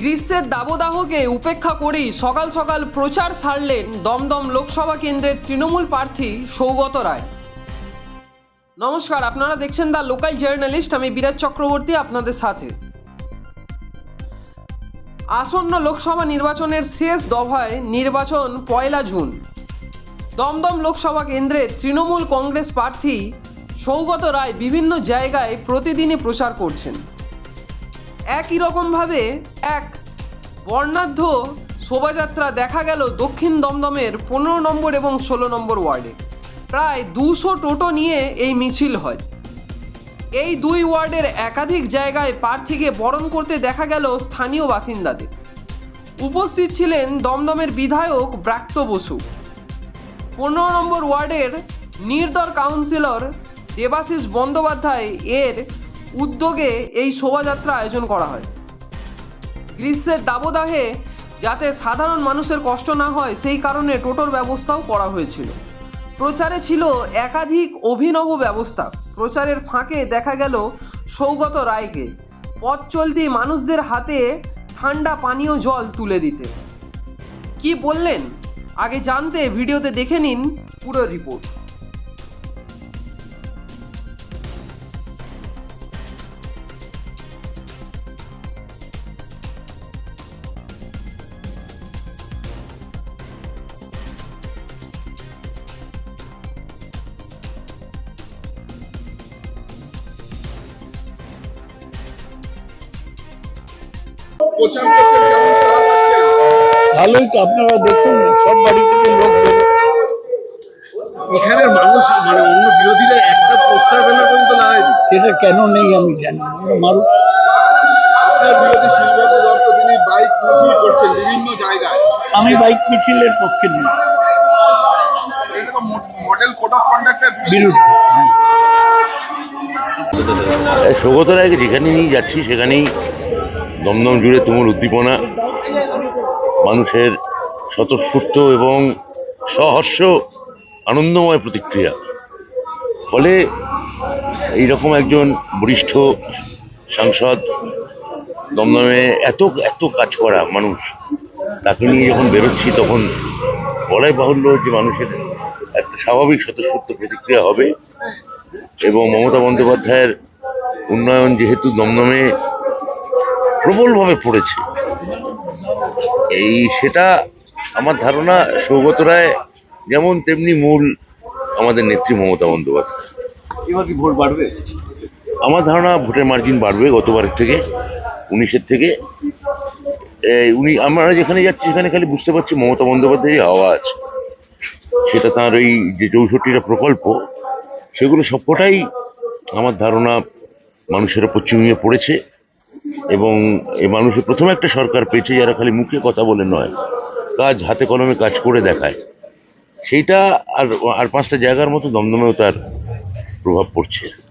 গ্রীষ্মের দাবদাহকে উপেক্ষা করেই সকাল সকাল প্রচার সারলেন দমদম লোকসভা কেন্দ্রের তৃণমূল প্রার্থী সৌগত রায়। নমস্কার, আপনারা দেখছেন দ্য লোকাল জার্নালিস্ট, আমি বিরাট চক্রবর্তী আপনাদের সাথে। আসন্ন লোকসভা নির্বাচনের শেষ দফায় নির্বাচন পয়লা জুন। দমদম লোকসভা কেন্দ্রে তৃণমূল কংগ্রেস প্রার্থী সৌগত রায় বিভিন্ন জায়গায় প্রতিদিনই প্রচার করছেন। একই রকমভাবে এক বর্ণাঢ্য শোভাযাত্রা দেখা গেল দক্ষিণ দমদমের পনেরো নম্বর এবং ষোলো নম্বর ওয়ার্ডে। প্রায় দুশো টোটো নিয়ে এই মিছিল হয়। এই দুই ওয়ার্ডের একাধিক জায়গায় প্রার্থীকে বরণ করতে দেখা গেল স্থানীয় বাসিন্দাদের। উপস্থিত ছিলেন দমদমের বিধায়ক ব্রাক্ত বসু। পনেরো নম্বর ওয়ার্ডের নির্দর কাউন্সিলর দেবাশিস বন্দ্যোপাধ্যায় এর উদ্যোগে এই শোভাযাত্রা আয়োজন করা হয়। গ্রীষ্মের দাবদাহে যাতে সাধারণ মানুষের কষ্ট না হয়, সেই কারণে টোটোর ব্যবস্থাও করা হয়েছিল। প্রচারে ছিল একাধিক অভিনব ব্যবস্থা। প্রচারের ফাঁকে দেখা গেল সৌগত রায়কে। পথ চলতি মানুষদের হাতে ঠান্ডা পানীয় জল তুলে দিতে। কি বললেন? আগে জানতে ভিডিওতে দেখে নিন পুরো রিপোর্ট। প্রচার করছেন কেমন সারা পাচ্ছেন? ভালোই তো আপনারা দেখুন সব বাড়ি থেকে লোক বেরোচ্ছে। এখানের মানুষ মানে অন্য বিরোধীরা একটা পোস্টার ব্যানার পর্যন্ত লাগায়নি? সেটা কেন নেই আমি জানি না মারুক। আপনার বিরোধী শিলবাবু দত্ত তিনি বাইক মিছিল করছেন বিভিন্ন জায়গায়। আমি বাইক মিছিলের পক্ষে নেই। এটা তো মডেল কোড অফ কন্ডাক্টের বিরুদ্ধে। হ্যাঁ। এই রায়কে যেখানে নিয়ে যাচ্ছি সেখানেই দমদম জুড়ে তুমুল উদ্দীপনা, মানুষের স্বতঃস্ফূর্ত এবং সহর্ষ আনন্দময় প্রতিক্রিয়া। ফলে এইরকম একজন বরিষ্ঠ সাংসদ দমদমে এত এত কাজ করা মানুষ, তাকে নিয়ে যখন বেরোচ্ছি তখন বলাই বাহুল্য যে মানুষের একটা স্বাভাবিক স্বতঃস্ফূর্ত প্রতিক্রিয়া হবে। এবং মমতা বন্দ্যোপাধ্যায়ের উন্নয়ন যেহেতু দমদমে প্রবলভাবে পড়েছে। এই সেটা আমার ধারণা সৌগত রায় যেমন তেমনি মূল আমাদের নেত্রী মমতা বন্দ্যোপাধ্যায়। এবার কি ভোট বাড়বে? আমার ধারণা ভোটের মার্জিন বাড়বে গতবারের থেকে উনিশের থেকে। উনি আমরা যেখানে যাচ্ছি সেখানে খালি বুঝতে পারছি মমতা বন্দ্যোপাধ্যায়ের আওয়াজ সেটা তার ওই যে চৌষট্টিটা প্রকল্প সেগুলো সবকটাই আমার ধারণা মানুষের ওপর চুমিয়ে পড়েছে। এবং এ মানুষের প্রথমে একটা সরকার পেয়েছে যারা খালি মুখে কথা বলে নয়, কাজ হাতে কলমে কাজ করে দেখায়। সেইটা আর আর পাঁচটা জায়গার মতো দমদমেও তার প্রভাব পড়ছে।